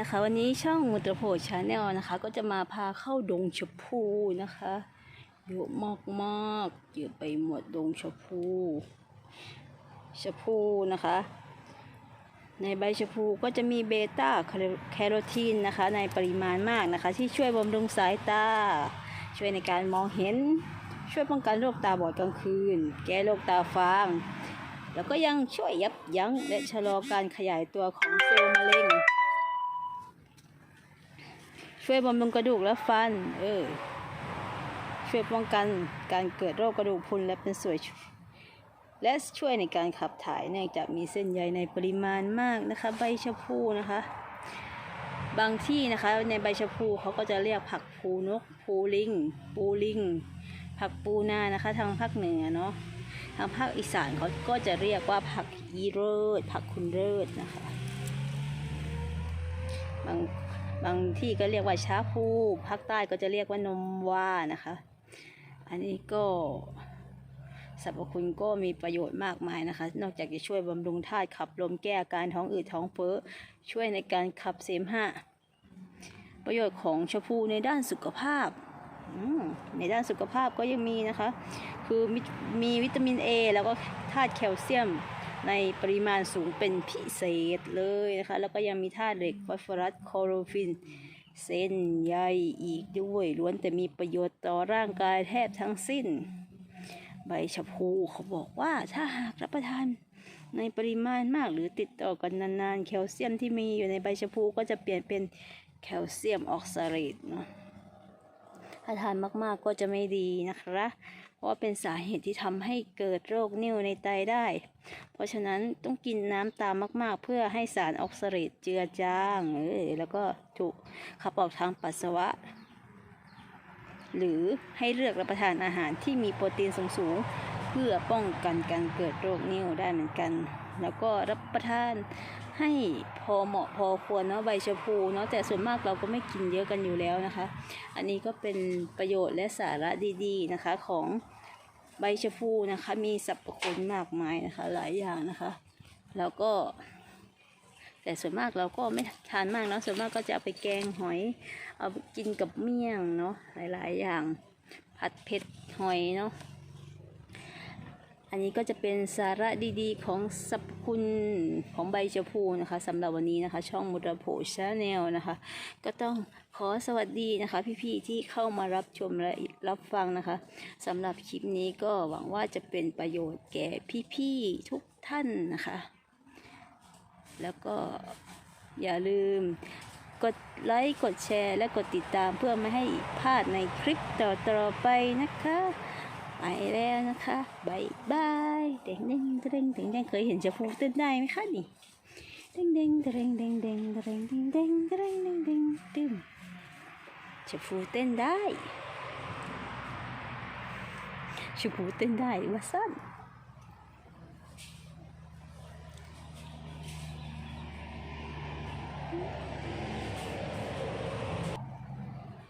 นะคะ วันนี้ช่องมุตรโพชาแนลนะคะ ก็จะมาพาเข้าดงชมพูนะคะเยอะมากมากๆเยอะไปหมดดงชมพูชมพูนะคะ ในใบชมพูก็จะมีเบต้าแคโรทีนนะคะ ในปริมาณมากนะคะ ที่ช่วยบำรุงสายตา ช่วยในการมองเห็นช่วยป้องกันโรคตาบอดกลางคืน แก้โรคตาฟางแล้วก็ยังช่วยยับยั้งและชะลอการขยายตัวของเซลล์มะเร็ง ช่วยบำรุงกระดูกและฟัน เออ ช่วยป้องกันการเกิดโรคกระดูกพรุนและเป็นส่วนและช่วยในการขับถ่ายเนื่องจากมีเส้นใยในปริมาณมากนะคะ ใบชะพูนะคะ บางที่นะคะในใบชะพูเขาก็จะเรียกผักพูนกพูลิง ปูลิง ผักปูนานะคะ ทางภาคเหนือเนาะทางภาคอีสานเขาก็จะเรียกว่าผักอีเลิศผักคุณเลิศนะคะ บาง บางที่ก็เรียกว่าชาพูภาคใต้ก็จะเรียกว่านมว่านะคะ อันนี้ก็สรรพคุณก็มีประโยชน์มากมายนะคะ นอกจากจะช่วยบำรุงธาตุขับลมแก้อาการท้องอืดท้องเฟ้อช่วยในการขับเสมหะประโยชน์ของชะพูในด้านสุขภาพ ในด้านสุขภาพก็ยังมีนะคะ คือมีมีวิตามิน A แล้วก็ธาตุแคลเซียม ในปริมาณสูงเป็นพิเศษเลยนะคะ แล้วก็ยังมีธาตุเหล็กฟอสฟอรัสคลอโรฟิน เส้นใยอีกด้วยล้วนแต่มีประโยชน์ต่อร่างกายแทบทั้งสิ้น ใบชะพูเขาบอกว่าถ้าหากรับประทานในปริมาณมากหรือติดต่อกันนานๆ แคลเซียมที่มีอยู่ในใบชะพูก็จะเปลี่ยนเป็นแคลเซียมออกซาเลตเนาะถ้าทานมากๆก็จะไม่ดีนะคะ เพราะเป็นสาเหตุที่ทำให้เกิดโรคนิ่วในไตได้ เพราะฉะนั้นต้องกินน้ำตามมาก ๆ เพื่อให้สารออกซาเลตเจือจางเออแล้วก็ถูกขับออกทางปัสสาวะ หรือให้เลือกรับประทานอาหารที่มีโปรตีนสูงๆเพื่อป้องกันการเกิดโรคนิ่วได้เหมือนกัน แล้วก็รับประทาน ให้พอเหมาะพอควรเนาะใบชะพูเนาะแต่ส่วนมากเราก็ไม่กินเยอะกันอยู่แล้วนะคะ อันนี้ก็เป็นประโยชน์และสาระดีๆนะคะของใบชะพูนะคะ มีสรรพคุณมากมายนะคะ หลายอย่างนะคะแล้วก็ แต่ส่วนมากเราก็ไม่ทานมากเนาะส่วนมากก็จะเอาไปแกงหอย เอากินกับเมี่ยงเนาะหลายๆอย่างผัดเผ็ดหอยเนาะ อันนี้ก็จะเป็นสาระดีๆ ของสรรพคุณของใบชะพูนะคะสำหรับวันนี้นะคะ ช่องมุดโผชาแนลนะคะ ก็ต้องขอสวัสดีนะคะ พี่ๆที่เข้ามารับชมและรับฟังนะคะสำหรับคลิปนี้ก็หวังว่าจะเป็นประโยชน์แก่พี่ๆทุกท่านนะคะ แล้วก็อย่าลืมกดไลค์ กดแชร์ และกดติดตามเพื่อไม่ให้พลาดในคลิปต่อๆไปนะคะ ไปแล้วนะคะบายบายเด้งเด้งเด้งเด้งเด้งเคยเห็นชะพูเต้นได้ไหมคะนี่เด้งเด้งเด้งเด้งเด้งเด้งเด้งเด้งเด้งเด้งเด้งตึมชะพูเต้นได้ชะพูเต้นได้ว่าสั้น